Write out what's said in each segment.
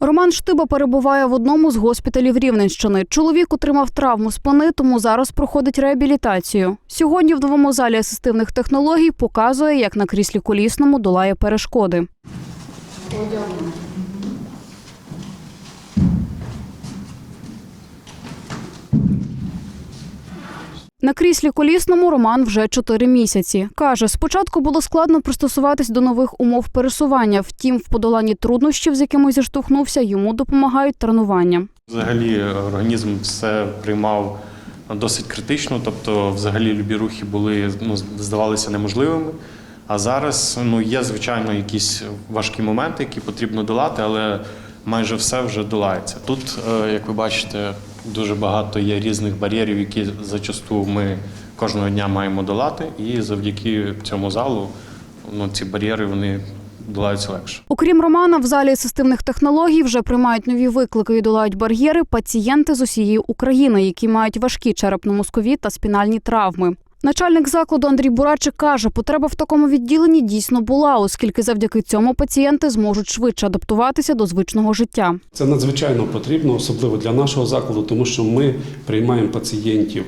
Роман Штиба перебуває в одному з госпіталів Рівненщини. Чоловік отримав травму спини, тому зараз проходить реабілітацію. Сьогодні в новому залі асистивних технологій показує, як на кріслі колісному долає перешкоди. На кріслі колісному Роман вже чотири місяці. Каже, спочатку було складно пристосуватись до нових умов пересування. Втім, в подоланні труднощів, з якими зіштовхнувся, йому допомагають тренування. Взагалі організм все приймав досить критично, тобто, взагалі, любі рухи були ну, здавалися неможливими. А зараз ну, є, звичайно, якісь важкі моменти, які потрібно долати, але майже все вже долається. Тут, е, як ви бачите, дуже багато є різних бар'єрів, які зачасту ми кожного дня маємо долати, і завдяки цьому залу ну, ці бар'єри вони долаються легше. Окрім Романа, в залі асистивних технологій вже приймають нові виклики і долають бар'єри пацієнти з усієї України, які мають важкі черепно-мозкові та спінальні травми. Начальник закладу Андрій Бурачик каже, потреба в такому відділенні дійсно була, оскільки завдяки цьому пацієнти зможуть швидше адаптуватися до звичного життя. Це надзвичайно потрібно, особливо для нашого закладу, тому що ми приймаємо пацієнтів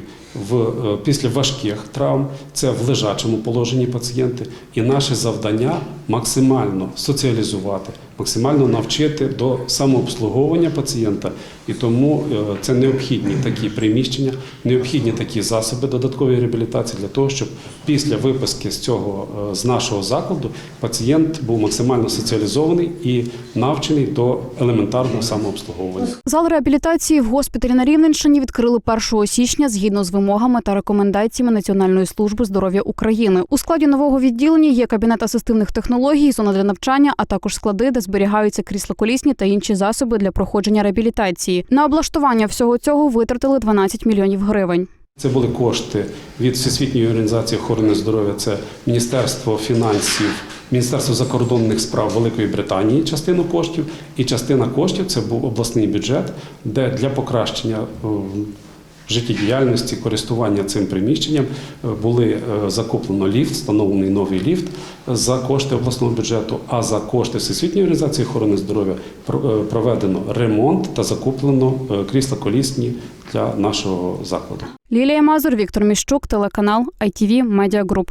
в, е, після важких травм, це в лежачому положенні пацієнти, і наше завдання максимально соціалізувати, максимально навчити до самообслуговування пацієнта. І тому е, це необхідні такі приміщення, необхідні такі засоби додаткової реабілітації для того, щоб після виписки з цього е, з нашого закладу пацієнт був максимально соціалізований і навчений до елементарного самообслуговування. Зал реабілітації в госпіталі на Рівненщині відкрили 1 січня згідно з вимогами та рекомендаціями Національної служби здоров'я України. У складі нового відділення є кабінет асистивних технологій, зона для навчання, а також склади, де зберігаються кріслоколісні та інші засоби для проходження реабілітації. На облаштування всього цього витратили 12 мільйонів гривень. Це були кошти від Всесвітньої організації охорони здоров'я, це Міністерство фінансів, Міністерство закордонних справ Великої Британії, частину коштів, і частина коштів це був обласний бюджет, де для покращення е, життєдіяльності, користування цим приміщенням е, були е, закуплено ліфт, встановлений новий ліфт за кошти обласного бюджету, а за кошти Всесвітньої організації охорони здоров'я про- е, проведено ремонт та закуплено е, крісла колісні для нашого закладу. Лілія Мазур, Віктор Міщук, телеканал ITV Media Group.